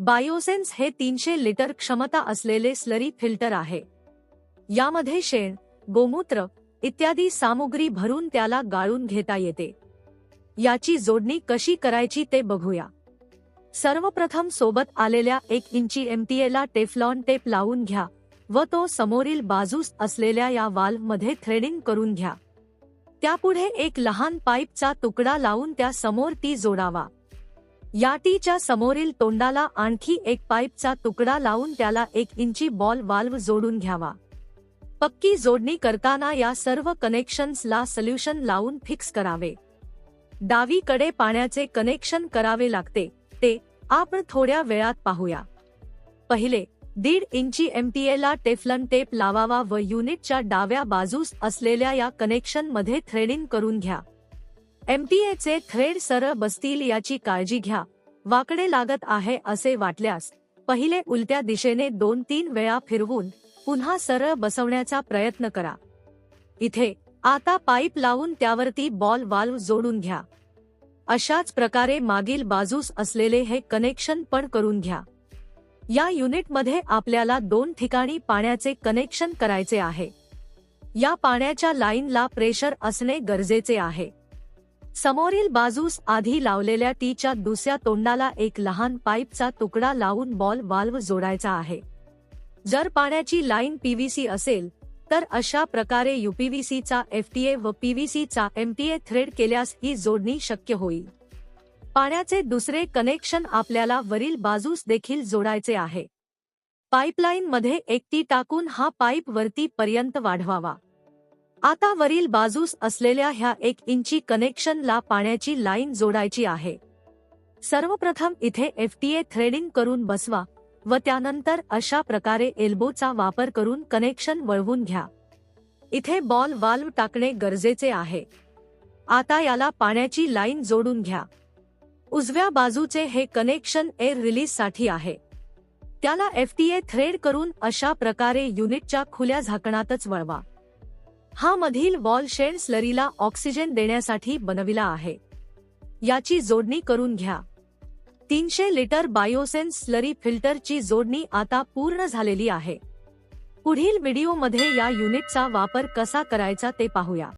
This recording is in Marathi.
बायोसेन्स हे तीनशे लिटर क्षमता असलेले स्लरी फिल्टर आहे. यामध्ये शेण गोमूत्र इत्यादी सामुग्री भरून त्याला गाळून घेता येते. याची जोडणी कशी करायची ते बघूया. सर्वप्रथम सोबत आलेल्या एक इंची एमटीएला टेफलॉन टेप लावून घ्या व तो समोरील बाजूस असलेल्या या वाल मध्ये थ्रेडिंग करून घ्या. त्यापुढे एक लहान पाईपचा तुकडा लावून त्या समोर ती जोडावा. या टीच्या समोरील तोंडाला आणखी एक पाईपचा तुकडा लावून त्याला एक इंची बॉल वाल्व जोडून घ्यावा. पक्की जोडणी करताना या सर्व कनेक्शन्सला सोल्युशन लावून फिक्स करावे. डावीकडे पाण्याचे कनेक्शन करावे लागते ते आपण थोड्या वेळात पाहूया. पहिले दीड इंची एमटीएला टेफलन टेप लावावा व युनिटच्या डाव्या बाजूस असलेल्या या कनेक्शनमध्ये थ्रेडिंग करून घ्या. एमटीएचे थ्रेड सरळ बसतील याची काळजी घ्या. वाकडे लागत आहे असे वाटल्यास पहिले उलट्या दिशेने दोन तीन वेळा फिरवून पुन्हा सरळ बसवण्याचा प्रयत्न करा. इथे आता पाईप लावून त्यावरती बॉल वाल्व जोडून घ्या. अशाच प्रकारे मागील बाजूस असलेले हे कनेक्शन पण करून घ्या. या युनिटमध्ये आपल्याला दोन ठिकाणी पाण्याचे कनेक्शन करायचे आहे. या पाण्याच्या लाईनला प्रेशर असणे गरजेचे आहे. समोरील बाजूस आधी लावलेल्या टीच्या दुसऱ्या तोंडाला एक लहान पाईपचा तुकडा लावून बॉल वाल्व जोडायचा आहे. जर पाण्याची लाईन पीव्हीसी असेल तर अशा प्रकारे युपीव्हीसीचा एफटीए व पीव्हीसीचा एमटीए थ्रेड केल्यास ही जोडणी शक्य होईल. पाण्याचे दुसरे कनेक्शन आपल्याला वरील बाजूस देखील जोडायचे आहे. पाईपलाईन मध्ये एक टी टाकून हा पाईप वरती पर्यंत वाढवावा. आता वरील बाजूस असलेल्या ह्या एक इंची कनेक्शनला पाण्याची लाईन जोडायची आहे. सर्वप्रथम इथे एफटीए थ्रेडिंग करून बसवा व त्यानंतर अशा प्रकारे एल्बोचा वापर करून कनेक्शन वळवून घ्या. इथे बॉल वाल्व टाकणे गरजेचे आहे. आता याला पाण्याची लाईन जोडून घ्या. उजव्या बाजूचे हे कनेक्शन एअर रिलीजसाठी आहे. त्याला एफटीए थ्रेड करून अशा प्रकारे युनिटच्या खुल्या झाकणातच वळवा. हा मधील वॉल शेड स्लरीला ऑक्सिजन देण्यासाठी बनविला आहे. याची जोडणी करून घ्या. तीनशे लिटर बायोसेन्स स्लरी फिल्टरची जोडणी आता पूर्ण झालेली आहे. पुढील व्हिडिओमध्ये या युनिटचा वापर कसा करायचा ते पाहूया.